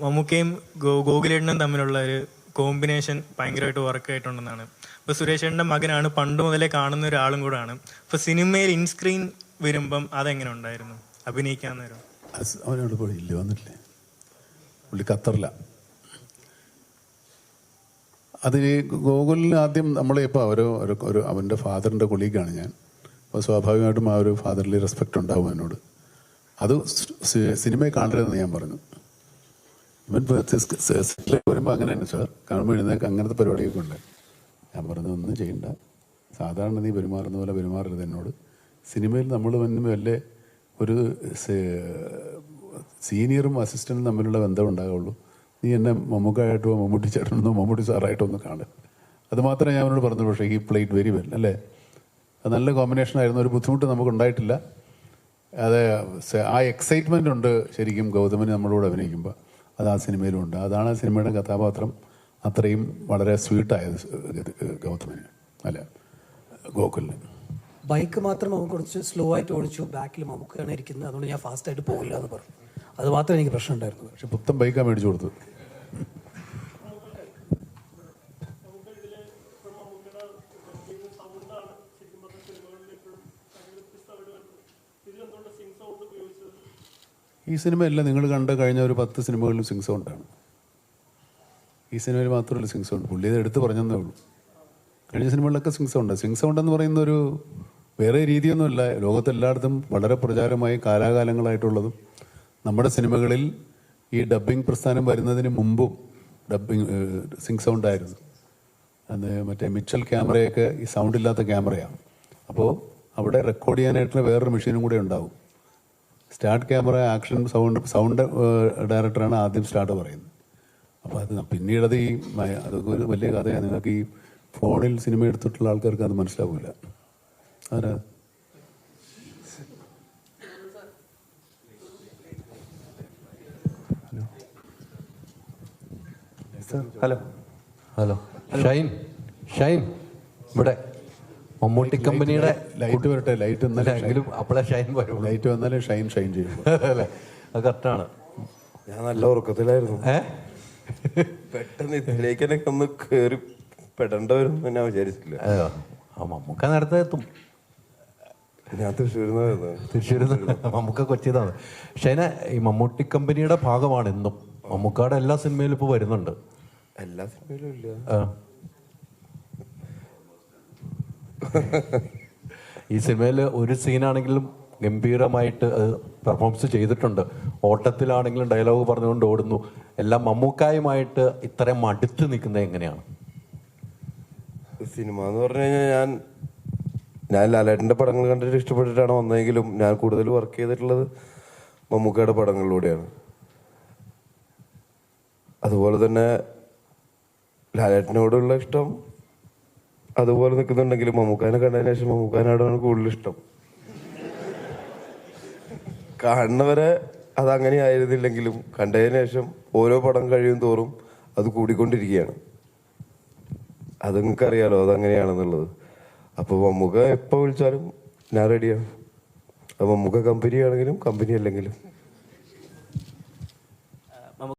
മമ്മൂക്കയും ഗോകുലേട്ടനും തമ്മിലുള്ള ഒരു കോമ്പിനേഷൻ ഭയങ്കരമായിട്ട് വർക്ക് ആയിട്ടുണ്ടെന്നാണ് ഇപ്പൊ സുരേഷ് ഏട്ടന്റെ മകനാണ് പണ്ട് മുതലേ കാണുന്ന ഒരാളും കൂടാണ്. ഇപ്പൊ സിനിമയിൽ ഇൻസ്ക്രീൻ വരുമ്പം അതെങ്ങനെ ഉണ്ടായിരുന്നു? അഭിനയിക്കാൻ നേരം. അവനോട് ഇല്ല വന്നിട്ടില്ലേ. പുള്ളി ഖത്തറില. അതിന് ഗോകുലിന് ആദ്യം നമ്മളിപ്പോൾ ഒരു ഒരു അവന്റെ ഫാദറിന്റെ കൊളീഗാണ് ഞാൻ. അപ്പോൾ സ്വാഭാവികമായിട്ടും ആ ഒരു ഫാദർലി റെസ്പെക്റ്റ് ഉണ്ടാവും എന്നോട് അത് സിനിമയെ കാണരുതെന്ന് ഞാൻ പറഞ്ഞു. സെറ്റിലേക്ക് വരുമ്പോൾ അങ്ങനെ തന്നെ സാർ. കാണുമ്പോൾ എഴുന്നേക്ക് അങ്ങനത്തെ പരിപാടിയൊക്കെ ഉണ്ട്. ഞാൻ പറഞ്ഞു ഒന്നും ചെയ്യണ്ട. സാധാരണ നീ പെരുമാറുന്ന പോലെ പെരുമാറരുത് എന്നോട്. സിനിമയിൽ നമ്മൾ വന്ന് വല്ല ഒരു സീനിയറും അസിസ്റ്റന്റും തമ്മിലുള്ള ബന്ധം ഉണ്ടാകുള്ളൂ നീ എന്നെ മമ്മൂക്കായിട്ടോ മമ്മൂട്ടി ചേട്ടനോ മമ്മൂട്ടി സാറായിട്ടോ ഒന്ന് കാണുക അതുമാത്രമേ ഞാൻ അവനോട് പറഞ്ഞു പക്ഷേ ഈ പ്ലേറ്റ് വെരി വെൽ അല്ലേ? അത് നല്ല കോമ്പിനേഷൻ ആയിരുന്നു. ഒരു ബുദ്ധിമുട്ട് നമുക്ക് ഉണ്ടായിട്ടില്ല. അത് ആ എക്സൈറ്റ്മെന്റ് ഉണ്ട് ശരിക്കും ഗൗതമന് നമ്മളോട് അഭിനയിക്കുമ്പോൾ അത് ആ സിനിമയിലും ഉണ്ട്. അതാണ് ആ സിനിമയുടെ കഥാപാത്രം അത്രയും വളരെ സ്വീട്ടായത് ഗൗതമന് അല്ല ഗോകുലിന്. ബൈക്ക് മാത്രം നമുക്ക് കുറച്ച് സ്ലോ ആയിട്ട് ഓടിച്ചു ബാക്കിൽ മമ്മൂക്കാണ് ഇരിക്കുന്നത്. അതുകൊണ്ട് ഞാൻ ഫാസ്റ്റ് ആയിട്ട് പോകില്ല എന്ന് പറഞ്ഞു. അത് മാത്രമേ എനിക്ക് പ്രശ്നം ഉണ്ടായിരുന്നു പക്ഷെ പുത്തൻ ബൈക്കാണ് മേടിച്ചു കൊടുത്തത്. ഈ സിനിമയല്ല നിങ്ങൾ കണ്ട കഴിഞ്ഞ ഒരു പത്ത് സിനിമകളിലും സിംഗ് സൗണ്ടാണ് ഈ സിനിമയിൽ മാത്രമല്ല സിംഗ് സൗണ്ട് പുള്ളി ഇത് എടുത്ത് പറഞ്ഞതേ ഉള്ളൂ. കഴിഞ്ഞ സിനിമകളിലൊക്കെ സിംഗ് സൗണ്ട് സിംഗ് സൗണ്ട് എന്ന് പറയുന്ന ഒരു വേറെ രീതിയൊന്നുമല്ല. ലോകത്തെല്ലായിടത്തും വളരെ പ്രചാരമായി കാലാകാലങ്ങളായിട്ടുള്ളതും നമ്മുടെ സിനിമകളിൽ ഈ ഡബ്ബിംഗ് പ്രസ്ഥാനം വരുന്നതിന് മുമ്പും ഡബ്ബിംഗ് സിംഗ് സൗണ്ടായിരുന്നു അത് മറ്റേ മിച്ചൽ ക്യാമറയൊക്കെ ഈ സൗണ്ട് ഇല്ലാത്ത ക്യാമറയാണ് അപ്പോൾ അവിടെ റെക്കോർഡ് ചെയ്യാനായിട്ടുള്ള വേറൊരു മെഷീനും കൂടെ ഉണ്ടാവും. Start camera action sound sound ഡയറക്ടറാണ് ആദ്യം സ്റ്റാർട്ട് പറയുന്നത്. അപ്പോൾ അത് പിന്നീട് അത് ഈ അതൊക്കെ ഒരു വലിയ കഥയാണ് നിങ്ങൾക്ക് ഈ ഫോണിൽ സിനിമ എടുത്തിട്ടുള്ള ആൾക്കാർക്ക് അത് മനസ്സിലാവില്ല ആരാ ഹലോ ഹലോ ഷൈൻ ഷൈൻ ഇവിടെ. മമ്മൂട്ടി കമ്പനിയുടെ ലൈറ്റ് വരട്ടെ ലൈറ്റ് എന്നാലും എങ്കിലും അപ്പോഴേ ഷൈൻ വരും ലൈറ്റ് വന്നാലേ ഷൈൻ ഷൈൻ ചെയ്യും അല്ലേ? അത് കറക്റ്റാണ് ഞാൻ നല്ല ഉറക്കത്തിലായിരുന്നു. പെട്ടെന്ന് ഇതിലേക്ക് എനിക്ക് ഒന്ന് കയറി പെടേണ്ട വരും എന്ന് ഞാൻ വിചാരിച്ചില്ല മമ്മൂക്ക നേരത്തെ എത്തും. ഞാൻ തൃശ്ശൂരിൽ നിന്ന് മമ്മൂക്ക കൊച്ചിയതാണ് ഷൈന ഈ മമ്മൂട്ടി കമ്പനിയുടെ ഭാഗമാണ് എന്നും മമ്മൂക്കയുടെ എല്ലാ സിനിമയിലും ഇപ്പോൾ വരുന്നുണ്ട്. എല്ലാ സിനിമയിലും ഇല്ല ആ. ഈ സിനിമയിൽ ഒരു സീനാണെങ്കിലും ഗംഭീരമായിട്ട് അത് പെർഫോമൻസ് ചെയ്തിട്ടുണ്ട്. ഓട്ടത്തിലാണെങ്കിലും ഡയലോഗ് പറഞ്ഞുകൊണ്ട് ഓടുന്നു. എല്ലാം മമ്മൂക്കായുമായിട്ട് ഇത്രയും അടുത്ത് നിൽക്കുന്നത് എങ്ങനെയാണ്? സിനിമ എന്ന് പറഞ്ഞു കഴിഞ്ഞാൽ ഞാൻ ഞാൻ ലാലേട്ടന്റെ പടങ്ങൾ കണ്ടിട്ട് ഇഷ്ടപ്പെട്ടിട്ടാണ് വന്നതെങ്കിലും ഞാൻ കൂടുതൽ വർക്ക് ചെയ്തിട്ടുള്ളത് മമ്മൂക്കയുടെ പടങ്ങളിലൂടെയാണ്. അതുപോലെ തന്നെ ലാലേട്ടനോടുള്ള ഇഷ്ടം അതുപോലെ നിൽക്കുന്നുണ്ടെങ്കിൽ മമ്മൂക്കാനെ കണ്ടതിന് ശേഷം മമ്മൂക്കാനാടാണ് കൂടുതൽ ഇഷ്ടം. കാണുന്നവരെ അതങ്ങനെ ആയിരുന്നില്ലെങ്കിലും കണ്ടതിന് ശേഷം ഓരോ പടം കഴിയും തോറും അത് കൂടിക്കൊണ്ടിരിക്കുകയാണ്. അത് നിങ്ങൾക്ക് അറിയാലോ അതങ്ങനെയാണെന്നുള്ളത് അപ്പൊ മമ്മൂക്ക എപ്പോ വിളിച്ചാലും ഞാൻ റെഡിയാണ് അപ്പൊ മമ്മൂക്ക കമ്പനി ആണെങ്കിലും കമ്പനി അല്ലെങ്കിലും.